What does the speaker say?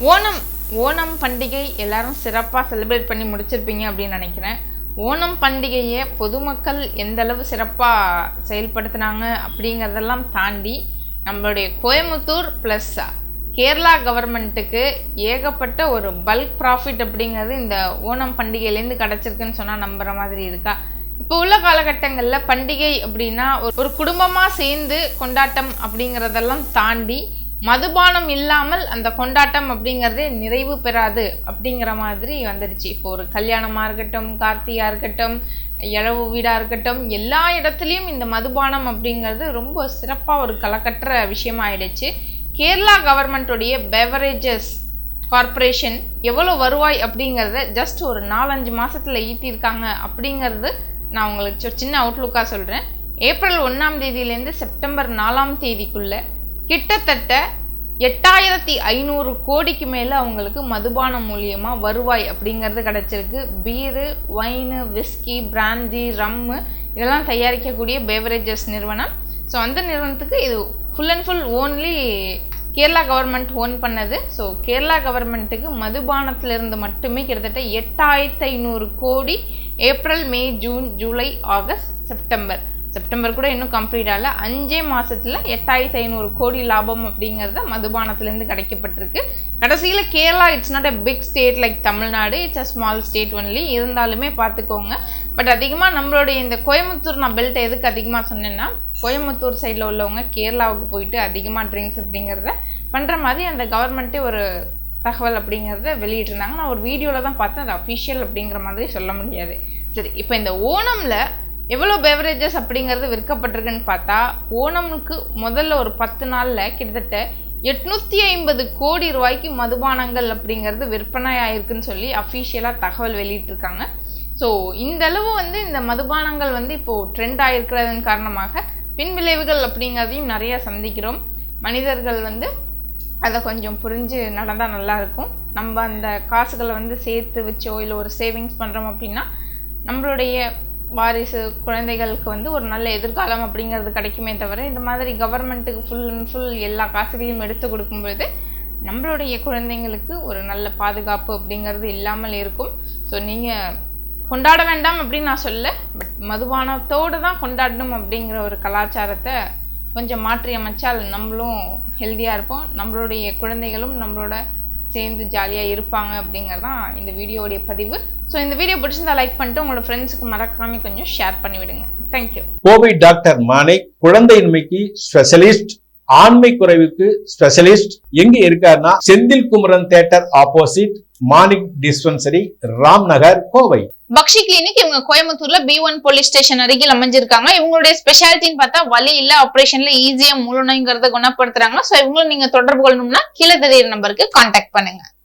ஓணம் ஓணம் பண்டிகை எல்லாரும் சிறப்பாக செலிப்ரேட் பண்ணி முடிச்சிருப்பீங்க அப்படின்னு நினைக்கிறேன். ஓணம் பண்டிகையை பொதுமக்கள் எந்த அளவு சிறப்பாக செயல்படுத்தினாங்க அப்படிங்கிறதெல்லாம் தாண்டி நம்மளுடைய கோயம்புத்தூர் ப்ளஸ் கேரளா கவர்மெண்ட்டுக்கு ஏகப்பட்ட ஒரு பல்க் ப்ராஃபிட் அப்படிங்கிறது இந்த ஓணம் பண்டிகையிலேருந்து கிடச்சிருக்குன்னு சொன்னால் நம்புற மாதிரி இருக்கா? இப்போ உள்ள காலகட்டங்களில் பண்டிகை அப்படின்னா ஒரு- ஒரு குடும்பமாக சேர்ந்து கொண்டாட்டம் அப்படிங்கிறதெல்லாம் தாண்டி மதுபானம் இல்லாமல் அந்த கொண்டாட்டம் அப்படிங்கிறதே நிறைவு பெறாது அப்படிங்கிற மாதிரி வந்துடுச்சு. இப்போ ஒரு கல்யாணமாக இருக்கட்டும் கார்த்தியாக இருக்கட்டும் இழவு வீடாக இருக்கட்டும் எல்லா இடத்துலையும் இந்த மதுபானம் அப்படிங்கிறது ரொம்ப சிறப்பாக ஒரு கலக்கற்ற விஷயமாயிடுச்சு. கேரளா கவர்மெண்ட்டுடைய பெவரேஜஸ் கார்ப்பரேஷன் எவ்வளோ வருவாய் அப்படிங்கிறத ஜஸ்ட் ஒரு நாலஞ்சு மாதத்தில் ஈட்டியிருக்காங்க அப்படிங்கிறது நான் உங்களுக்கு சின்ன அவுட்லுக்காக சொல்கிறேன் ஏப்ரல் ஒன்றாம் தேதியிலேருந்து செப்டம்பர் நாலாம் தேதிக்குள்ளே கிட்டத்தட்ட எட்டாயிரத்தி ஐநூறு கோடிக்கு மேலே அவங்களுக்கு மதுபானம் மூலியமாக வருவாய் அப்படிங்கிறது கிடச்சிருக்கு. Beer wine whisky brandy rum இதெல்லாம் தயாரிக்கக்கூடிய பேவரேஜஸ் நிறுவனம். ஸோ அந்த நிறுவனத்துக்கு இது full and full only Kerala government own பண்ணது. ஸோ கேரளா கவர்மெண்ட்டுக்கு மதுபானத்திலிருந்து மட்டுமே கிட்டத்தட்ட எட்டாயிரத்தி ஐநூறு கோடி April May June July August September. September கூட இன்னும் கம்ப்ளீட் ஆகல. அஞ்சே மாதத்தில் எட்டாயிரத்தி ஐநூறு கோடி லாபம் அப்படிங்கிறத மதுபானத்துலேருந்து கிடைக்கப்பட்டிருக்கு. கடைசியில் Kerala it's not a big state like Tamil Nadu. It's a small state only இருந்தாலுமே பார்த்துக்கோங்க. பட் அதிகமாக நம்மளுடைய இந்த கோயம்புத்தூர் நான் பெல்ட் எதுக்கு அதிகமாக சொன்னேன்னா கோயம்புத்தூர் சைடில் உள்ளவங்க கேரளாவுக்கு போயிட்டு அதிகமாக ட்ரிங்க்ஸ் அப்படிங்கிறத பண்ணுற மாதிரி அந்த கவர்மெண்ட்டே ஒரு தகவல் அப்படிங்கிறத வெளியிட்டிருந்தாங்க. நான் ஒரு வீடியோவில் தான் பார்த்தேன். அது அஃபிஷியல் அப்படிங்கிற மாதிரி சொல்ல முடியாது. சரி இப்போ இந்த ஓணமில் எவ்வளோ பெவரேஜஸ் அப்படிங்கிறது விற்கப்பட்டிருக்குன்னு பார்த்தா ஓணமுக்கு முதல்ல ஒரு பத்து நாளில் கிட்டத்தட்ட எட்நூற்றி ஐம்பது கோடி ரூபாய்க்கு மதுபானங்கள் அப்படிங்கிறது விற்பனை ஆயிருக்குன்னு சொல்லி அஃபிஷியலாக தகவல் வெளியிட்டிருக்காங்க. ஸோ இந்த அளவு வந்து இந்த மதுபானங்கள் வந்து இப்போது ட்ரெண்ட் ஆகிருக்கிறதன் காரணமாக பின்விளைவுகள் அப்படிங்கிறதையும் நிறையா சந்திக்கிறோம். மனிதர்கள் வந்து அதை கொஞ்சம் புரிஞ்சு நடந்தால் நல்லாயிருக்கும் நம்ம அந்த காசுகளை வந்து சேர்த்து வச்சோ இல்லை ஒரு சேவிங்ஸ் பண்ணுறோம் அப்படின்னா நம்மளுடைய வாரிசு குழந்தைகளுக்கு வந்து ஒரு நல்ல எதிர்காலம் அப்படிங்கிறது கிடைக்குமே தவிர இந்த மாதிரி கவர்மெண்ட்டுக்கு ஃபுல் அண்ட் ஃபுல் எல்லா காசுகளையும் எடுத்து கொடுக்கும்பொழுது நம்மளுடைய குழந்தைங்களுக்கு ஒரு நல்ல பாதுகாப்பு அப்படிங்கிறது இல்லாமல் இருக்கும். ஸோ நீங்கள் கொண்டாட வேண்டாம் அப்படின்னு நான் சொல்ல பட் மதுபானத்தோடு தான் கொண்டாடணும் அப்படிங்கிற ஒரு கலாச்சாரத்தை கொஞ்சம் மாற்றி அமைச்சால் நம்மளும் ஹெல்த்தியாக இருப்போம். நம்மளுடைய குழந்தைகளும் நம்மளோட சேர்ந்து ஜாலியாக இருப்பாங்க அப்படிங்கிறது தான் இந்த வீடியோவுடைய பதிவு. ஸோ இந்த வீடியோ பிடிச்சிருந்தா லைக் பண்ணிட்டு உங்களோட ஃப்ரெண்ட்ஸுக்கு மறக்காம கொஞ்சம் ஷேர் பண்ணி விடுங்க thank you Kovai doctor Manik குழந்தையின்மைக்கு specialist ஆண்மை குறைவுக்கு ஸ்பெஷலிஸ்ட் எங்க இருக்காருன்னா Senthil Kumaran theatre opposite Manik dispensary Ramnagar Kovai. Bakshi clinic இவங்க கோயம்புத்தூர்ல பி ஒன் போலீஸ் ஸ்டேஷன் அருகில் அமைஞ்சிருக்காங்க. இவங்களுடைய ஸ்பெஷாலிட்டின்னு பார்த்தா வலி இல்ல ஆபரேஷன்ல ஈஸியா முழுநோய்ங்கிறத குணப்படுத்துறாங்க. ஸோ இவங்களும் நீங்க தொடர்பு கொள்ளணும்னா கீழே தெரியுற நம்பருக்கு கான்டாக்ட் பண்ணுங்க.